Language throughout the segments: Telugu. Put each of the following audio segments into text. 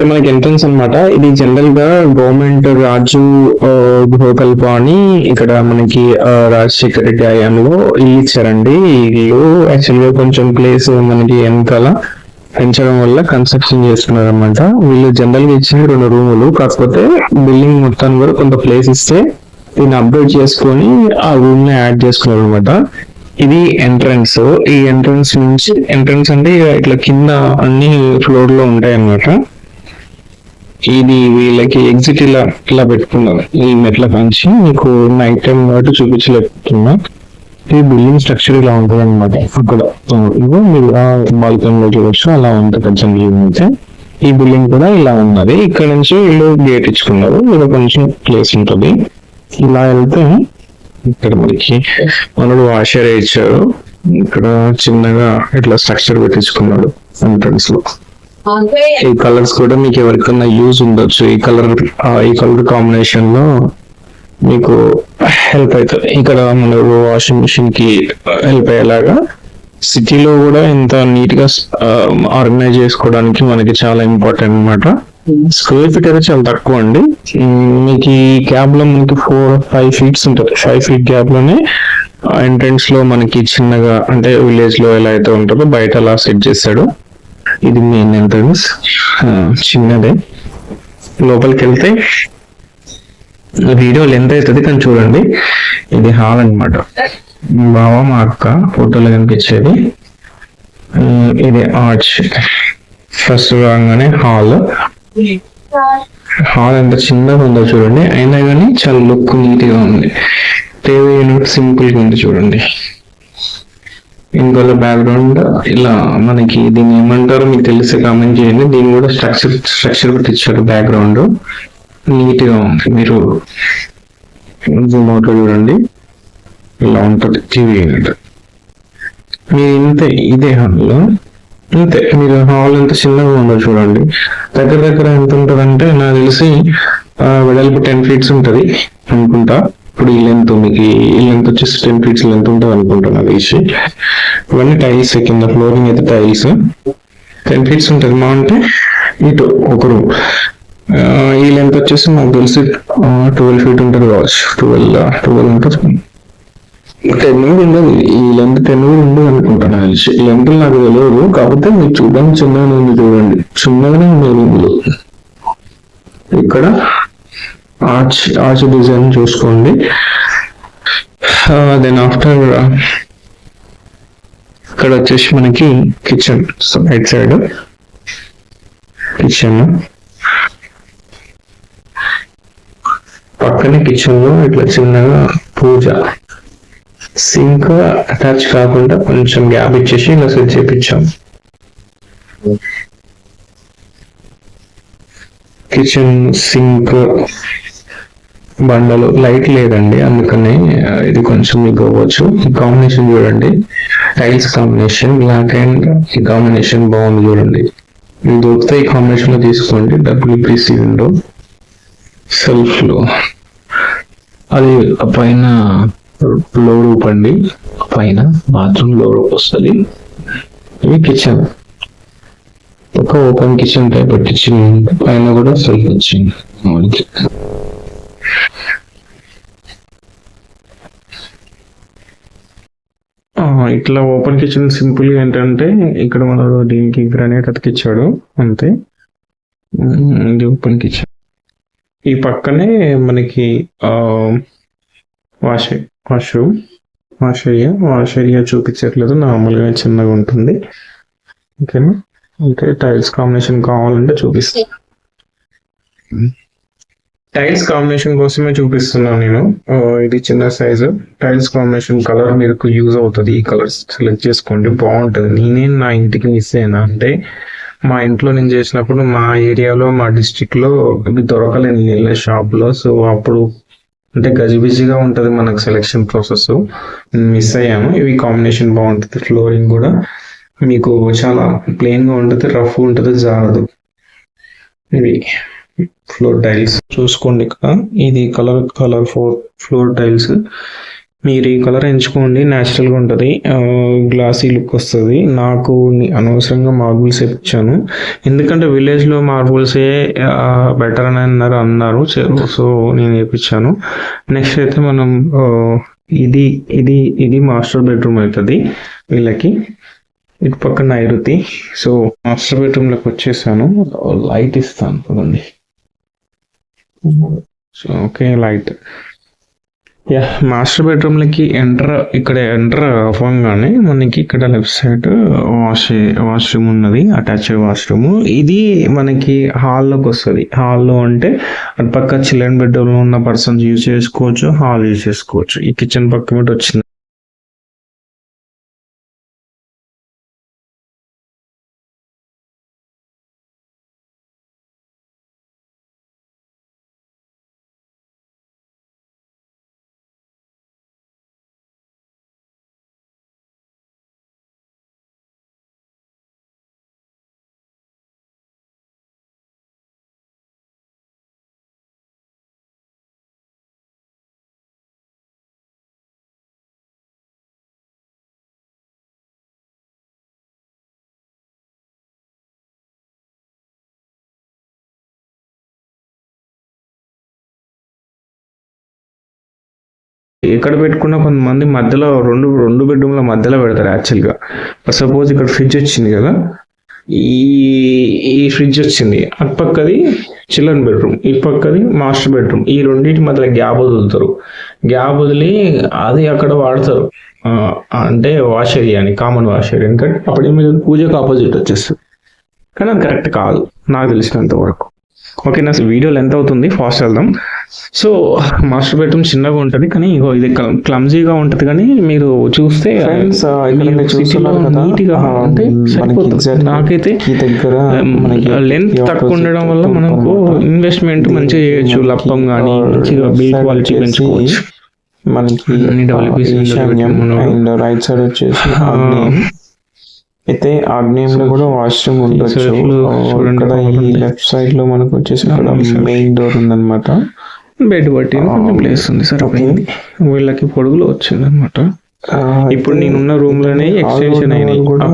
మనకి ఎంట్రన్స్ అన్నమాట. ఇది జనరల్గా గవర్నమెంట్ రాజు ఆ, గృహకల్ప అని ఇక్కడ మనకి రాజశేఖర రెడ్డి హయాంలో ఇల్లు ఇచ్చారండి. ఇల్లు యాక్చువల్గా కొంచెం ప్లేస్ మనకి వెనకాల పెంచడం వల్ల కన్స్ట్రక్షన్ చేస్తున్నారు అనమాట వీళ్ళు జనరల్గా ఇచ్చిన రెండు రూములు కాకపోతే బిల్డింగ్ మొత్తాన్ని కూడా కొంత ప్లేస్ ఇస్తే దీన్ని అప్డేట్ చేసుకొని ఆ రూమ్ని యాడ్ చేసుకున్నారు అనమాట ఇది ఎంట్రన్స్ ఈ ఎంట్రన్స్ నుంచి ఎంట్రన్స్ అంటే ఇట్లా కింద అన్ని ఫ్లోర్లో ఉంటాయి అనమాట ఇది వీళ్ళకి ఎగ్జిట్ ఇలా ఇలా పెట్టుకున్నారు ఈ మెట్ల కంచి మీకు నైట్ టైం కాబట్టి చూపించలేకున్నా ఈ బిల్డింగ్ స్ట్రక్చర్ ఇలా ఉంటుంది అనమాట అక్కడ ఇగో మీరు బాల్కన్లో చూడొచ్చు అలా ఉంటుంది కొంచెం వ్యూ అయితే. ఈ బిల్డింగ్ కూడా ఇలా ఉన్నది. ఇక్కడ నుంచి వీళ్ళు గేట్ ఇచ్చుకున్నారు. ఇక్కడ కొంచెం ప్లేస్ ఉంటుంది. ఇలా వెళ్తే ఇక్కడ మనకి మనడు వాషర్ ఇచ్చారు ఇక్కడ చిన్నగా ఇట్లా స్ట్రక్చర్ పెట్టించుకున్నాడు ఎంట్రన్స్లో. ఈ కలర్స్ కూడా మీకు ఎవరికైనా యూజ్ ఉండొచ్చు. ఈ కలర్ ఈ కలర్ కాంబినేషన్లో మీకు హెల్ప్ అవుతుంది ఇక్కడ మన వాషింగ్ మిషన్కి హెల్ప్ అయ్యేలాగా సిటీలో కూడా ఇంత నీట్గా ఆర్గనైజ్ చేసుకోవడానికి మనకి చాలా ఇంపార్టెంట్ అన్నమాట. స్క్వేర్ ఫీట్ అయితే చాలా తక్కువ అండి. మీకు ఈ క్యాబ్లో మనకి ఫోర్ ఫైవ్ ఫీట్స్ ఉంటుంది. ఫైవ్ ఫీట్ గ్యాప్లోనే ఎంట్రన్స్లో మనకి చిన్నగా అంటే విలేజ్లో ఎలా అయితే ఉంటుందో బయట అలా సెట్ చేశాడు ఇది మెయిన్ ఎంట్రన్స్ చిన్నదే. లోపలికి వెళ్తే వీడియో లెంత్ అవుతుంది కానీ చూడండి. ఇది హాల్ అన్నమాట. బావ మా అక్క ఫోటోలో కనిపించేది ఇది ఆర్చ్ ఫస్ట్ రాగానే హాల్ హాల్ ఎంత చిన్నగా ఉందో చూడండి. అయినా కానీ చాలా లుక్ నీట్గా ఉంది. టీవీ యూనిట్ సింపుల్గా ఉంది చూడండి. ఇంకోళ్ళ బ్యాక్గ్రౌండ్ ఇలా మనకి దీన్ని ఏమంటారో మీకు తెలిసి కామెంట్ చేయండి. దీన్ని కూడా స్ట్రక్చర్ స్ట్రక్చర్ పెట్టించారు బ్యాక్గ్రౌండ్ నీట్గా ఉంది. మీరు జూమ్ అవుట్ చూడండి. ఇలా ఉంటుంది టీవీ యూనిట్ మీరు ఇంతే ఇదే హాల్లో ఇంతే మీరు హాల్ ఎంత చిన్నగా ఉందో చూడండి. దగ్గర దగ్గర ఎంత ఉంటుంది అంటే నాకు తెలిసి వెడల్పు టెన్ ఫీట్స్ ఉంటుంది అనుకుంటా. ఇప్పుడు ఈ లెంత్ మీకు ఈ లెంత్ వచ్చేసి టెన్ ఫీట్స్ లెంత్ ఉంటుంది అనుకుంటున్నాను వేసి ఇవన్నీ టైల్స్ కింద ఫ్లోరింగ్ అయితే టైల్స్ టెన్ ఫీట్స్ ఉంటుంది మా అంటే ఇటు ఒక రూమ్ ఈ లెంత్ వచ్చేసి నాకు తెలిసి ట్వెల్వ్ ఫీట్ ఉంటుంది కావచ్చు. ట్వెల్వ్ ట్వెల్వ్ ఉంటుంది. టెన్ కూడా ఉండదు. ఈ లెంత్ టెన్ కూడా ఉండదు అనుకుంటా తెలిసి ఈ లెంత్ నాకు తెలియదు. కాకపోతే మీరు చూడడానికి చిన్నగానే ఉంది చూడండి. చిన్నగానే ఉంది ఇక్కడ ఆర్చ్ ఆర్చ్ డిజైన్ చూసుకోండి. దెన్ ఆఫ్టర్ ఇక్కడ వచ్చేసి మనకి కిచెన్ రైట్ సైడ్ కిచెన్ పక్కనే కిచెన్లో ఇట్లా చిన్నగా పూజ. సింక్ అటాచ్ కాకుండా కొంచెం గ్యాప్ ఇచ్చేసి ఇలా సెట్ చేపించాం. కిచెన్ సింక్ బండలు లైట్ లేదండి. అందుకని ఇది కొంచెం మీకు అవ్వచ్చు. ఈ కాంబినేషన్ చూడండి. టైల్స్ కాంబినేషన్ బ్లాక్ అండ్ ఈ కాంబినేషన్ బాగుంది చూడండి. ఇది దొరికితే ఈ కాంబినేషన్లో తీసుకోండి డబ్ల్యూపీసీ విండో సెల్ఫ్లో అది పైన లో రూప్ అండి. పైన బాత్రూమ్లో రూప్ వస్తుంది. ఇవి కిచెన్. ఒక ఓపెన్ కిచెన్ టైప్ పెట్టించింది. పైన కూడా సెల్ఫ్ వచ్చింది మనకి ఆ, ఇట్లా ఓపెన్ కిచెన్ సింపుల్గా ఏంటంటే ఇక్కడ మన దీనికి గ్రానైట్ అతికిచ్చాడు అంతే. ఇది ఓపెన్ కిచెన్. ఈ పక్కనే మనకి ఆ wash washroom. Wash area wash area చూపించట్లేదు నార్మల్గా చిన్నగా ఉంటుంది. ఓకేనా? అంటే టైల్స్ కాంబినేషన్ కావాలంటే చూపిస్తాను టైల్స్ కాంబినేషన్ కోసమే చూపిస్తున్నాను నేను. ఇది చిన్న సైజు టైల్స్ కాంబినేషన్ కలర్ మీకు యూజ్ అవుతుంది. ఈ కలర్స్ సెలెక్ట్ చేసుకోండి. బాగుంటుంది. నేనే నా ఇంటికి మిస్ అయినా. అంటే మా ఇంట్లో నేను చేసినప్పుడు మా ఏరియాలో మా డిస్టిక్లో ఇవి దొరకలేదు నేను షాప్లో సో అప్పుడు అంటే గజిబిజిగా ఉంటుంది మనకు సెలెక్షన్ ప్రాసెస్ మిస్ అయ్యాము. ఇవి కాంబినేషన్ బాగుంటుంది. ఫ్లోరింగ్ కూడా మీకు చాలా ప్లెయిన్గా ఉంటుంది. రఫ్ ఉంటుంది. జారదు. ఇవి. ఫ్లోర్ టైల్స్ చూసుకోండి ఇక్కడ. ఇది colour colour four floor tiles మీరు ఈ కలర్ ఎంచుకోండి న్యాచురల్గా ఉంటుంది. గ్లాసీ లుక్ వస్తుంది. నాకు అనవసరంగా మార్బుల్స్ ఇచ్చాను ఎందుకంటే విలేజ్లో మార్బుల్సే బెటర్ అని అన్నారు అన్నారు. సో నేను వేయించాను నెక్స్ట్ అయితే మనం ఇది ఇది ఇది మాస్టర్ బెడ్రూమ్ అవుతుంది వీళ్ళకి. ఇటు పక్కన నైరుతి సో మాస్టర్ బెడ్రూమ్లోకి వచ్చేసాను. లైట్ ఇస్తాను చూడండి so okay light ya master బెడ్రూమ్లకి enter ఇక్కడ ఎంటర్ అవ్వగానే మనకి ఇక్కడ లెఫ్ట్ సైడ్ వాష్ వాష్రూమ్ ఉన్నది అటాచ్ వాష్రూమ్ ఇది మనకి హాల్లోకి వస్తుంది. హాల్లో అంటే అటు పక్క చిల్డ్రన్ బెడ్రూమ్లో ఉన్న పర్సన్స్ యూజ్ చేసుకోవచ్చు హాల్ యూజ్ చేసుకోవచ్చు. ఈ కిచెన్ పక్క మీద వచ్చింది ఎక్కడ పెట్టుకున్నా కొంతమంది మధ్యలో రెండు రెండు బెడ్రూమ్ల మధ్యలో పెడతారు యాక్చువల్గా సపోజ్ ఇక్కడ ఫ్రిడ్జ్ వచ్చింది కదా? ఈ ఈ ఫ్రిడ్జ్ వచ్చింది. అటు పక్కది చిల్డ్రన్ బెడ్రూమ్ ఈ పక్కది మాస్టర్ బెడ్రూమ్ ఈ రెండింటి మధ్యలో గ్యాప్ వదులుతారు. గ్యాప్ వదిలి అది అక్కడ వాడతారు. అంటే వాష్ ఏరియా అని కామన్ వాష్ ఏరియా ఎందుకంటే అప్పుడు ఏమి పూజకు ఆపోజిట్ వచ్చేస్తుంది. కానీ అది కరెక్ట్ కాదు నాకు తెలిసినంత వరకు. ఓకే నా వీడియోలు ఎంత అవుతుంది. ఫాస్ట్ వెళ్దాం. సో మాస్టర్ బెడ్రూమ్ చిన్నగా ఉంటుంది కానీ ఇగో ఇది క్లమ్జీగా ఉంటుంది కానీ మీరు చూస్తే నీట్గా అంటే సరిపోతుంది. నాకైతే లెంత్ తక్కువ ఉండడం వల్ల మనకు. ఇన్వెస్ట్మెంట్ మంచిగా చేయొచ్చు లప్పం కానీ మంచిగా క్వాలిటీ పెంచుకోవచ్చు. మనకి రైట్ సైడ్ వచ్చేసి అయితే ఆగ్నేయంలో కూడా వాష్రూమ్ ఉండొచ్చు. ఇక్కడ ఈ. లెఫ్ట్ సైడ్లో మనకు వచ్చేసి ఇక్కడ. మెయిన్ డోర్ ఉందన్నమాట. బెడ్ బట్టి ప్లేస్ ఉంది సరిపోయింది. వీళ్ళకి పొడుగులో వచ్చింది అనమాట ఇప్పుడు నేనున్న రూమ్లోనే ఎక్స్టెన్షన్ ఉన్న అయినాయి. వాళ్ళు కూడా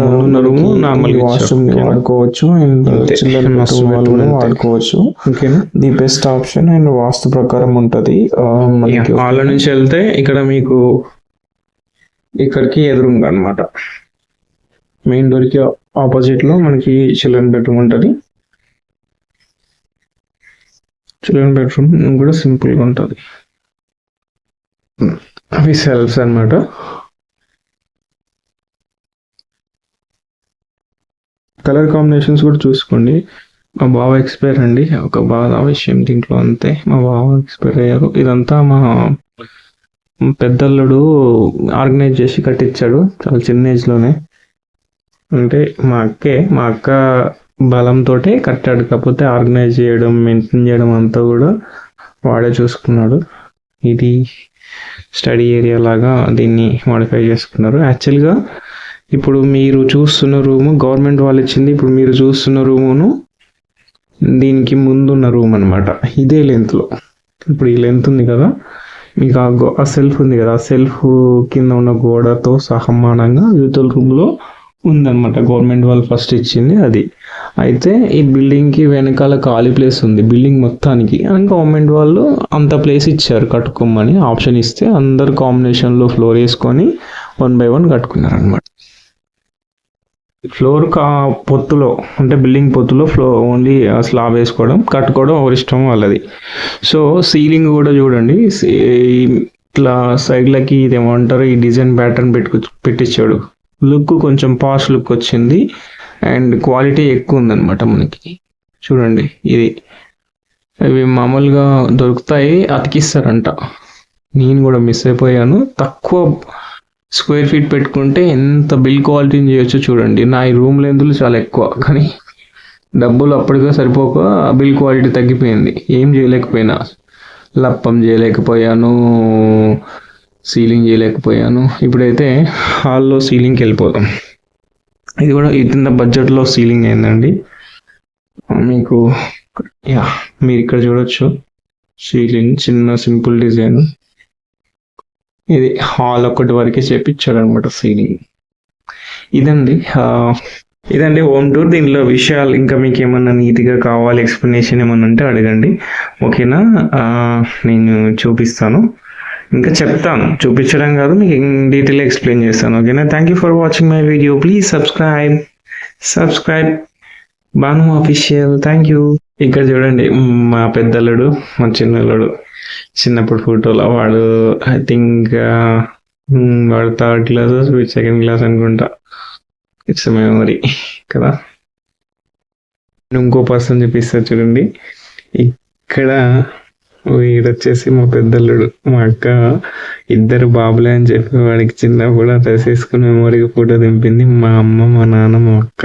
ముందున్న రూమ్ నార్మల్ వాష్రూమ్ వాడుకోవచ్చు అండ్. చిల్డ్రన్ వాళ్ళు కూడా. వాడుకోవచ్చు. ఓకేనా? ది బెస్ట్ ఆప్షన్ అండ్ వాస్తు ప్రకారం ఉంటది. హాల్ నుంచి వెళ్తే ఇక్కడ మీకు ఇక్కడికి ఎదురుగా అనమాట మెయిన్ డోర్కి ఆపోజిట్లో ఆపోజిట్లో మనకి చిల్డ్రన్ బెడ్రూమ్ ఉంటుంది. చిల్డ్రన్ బెడ్రూమ్ కూడా సింపుల్గా ఉంటుంది. Hmm. అవి సెల్ఫ్స్ అన్నమాట. కలర్ కాంబినేషన్స్ కూడా చూసుకోండి. మా బావ ఎక్స్పైర్ అండి. ఒక బాధ విషయం దీంట్లో అంతే. మా బావ ఎక్స్పైర్ అయ్యారు. ఇదంతా మా పెద్దల్లుడు ఆర్గనైజ్ చేసి కట్టించాడు. చాలా చిన్న ఏజ్లోనే అంటే మా అక్కే మా అక్క బలంతో కట్టాడు కాకపోతే ఆర్గనైజ్ చేయడం మెయింటైన్ చేయడం అంతా కూడా వాడే చూసుకున్నాడు. ఇది స్టడీ ఏరియా లాగా దీన్ని మాడిఫై చేసుకున్నారు. యాక్చువల్గా ఇప్పుడు మీరు చూస్తున్న రూము గవర్నమెంట్ వాళ్ళు ఇచ్చింది ఇప్పుడు మీరు చూస్తున్న రూమును దీనికి ముందున్న రూమ్ అన్నమాట. ఇదే లెంత్లో ఇప్పుడు ఈ లెంత్ ఉంది కదా మీకు ఆ గో ఆ సెల్ఫ్ ఉంది కదా ఆ సెల్ఫ్ కింద ఉన్న గోడతో సహమానంగా యూతల్ రూమ్లో ఉందన్నమాట. గవర్నమెంట్ వాళ్ళు ఫస్ట్ ఇచ్చింది అది. అయితే ఈ బిల్డింగ్కి వెనకాల ఖాళీ ప్లేస్ ఉంది. బిల్డింగ్ మొత్తానికి. అని గవర్నమెంట్ వాళ్ళు అంత ప్లేస్ ఇచ్చారు కట్టుకోమని ఆప్షన్ ఇస్తే అందరు కాంబినేషన్లో ఫ్లోర్ వేసుకొని వన్ బై వన్ కట్టుకున్నారు అనమాట ఫ్లోర్ కా పొత్తులో అంటే బిల్డింగ్ పొత్తులో ఫ్లో ఓన్లీ స్లాబ్ వేసుకోవడం కట్టుకోవడం ఎవరి ఇష్టం వాళ్ళది. సో సీలింగ్ కూడా చూడండి. ఇట్లా సైడ్లకి ఇది ఏమంటారు ఈ డిజైన్ ప్యాటర్న్ పెట్టుకు పెట్టించాడు. లుక్ కొంచెం పాష్ లుక్ వచ్చింది. అండ్ క్వాలిటీ ఎక్కువ ఉందన్నమాట మనకి. చూడండి ఇది. ఇవి మామూలుగా దొరుకుతాయి అతికిస్తారంట. నేను కూడా మిస్ అయిపోయాను. తక్కువ స్క్వేర్ ఫీట్ పెట్టుకుంటే ఎంత బిల్ క్వాలిటీని చేయొచ్చో చూడండి. నా ఈ రూమ్ లెంతులు చాలా ఎక్కువ కానీ డబ్బులు అప్పటికే సరిపోక బిల్ క్వాలిటీ తగ్గిపోయింది. ఏం చేయలేకపోయినా. లప్పం చేయలేకపోయాను. సీలింగ్ చేయలేకపోయాను. ఇప్పుడైతే హాల్లో సీలింగ్కి వెళ్ళిపోదాం. ఇది కూడా ఇంత బడ్జెట్లో సీలింగ్ అయిందండి. మీకు యా మీరు ఇక్కడ చూడొచ్చు. సీలింగ్ చిన్న సింపుల్ డిజైన్. ఇది హాల్ ఒకటి వరకే చేపించాడు అనమాట సీలింగ్. ఇదండి ఇదండి హోమ్ టూర్. దీనిలో విషయాలు ఇంకా మీకు ఏమన్నా నీట్గా కావాలి ఎక్స్ప్లెనేషన్ ఏమన్నా ఉంటే అడగండి. ఓకేనా? నేను చూపిస్తాను. ఇంకా చెప్తాను చూపించడం కాదు మీకు డీటెయిల్ ఎక్స్ప్లెయిన్ చేస్తాను. ఓకేనా? Thank you for watching my video please subscribe subscribe Banu official thank you ఇక్కడ చూడండి మ్, పెద్దల్లుడు మా చిన్నల్లుడు చిన్నప్పుడు ఫోటోలో వాడు ఐ థింక్ వాడు థర్డ్ క్లాస్ సెకండ్ క్లాస్ అనుకుంటా. ఇట్స్ మెమరీ కదా? ఇంకో పర్సన్ చూపిస్తా చూడండి. ఇక్కడ వీడొచ్చేసి మా పెద్దల్లుడు మా అక్క ఇద్దరు బాబులే అని చెప్పి వాడికి చిన్నప్పుడు డ్రెస్ వేసుకుని మెమరీకి ఫోటో దింపింది మా అమ్మ మా నాన్న మా అక్క.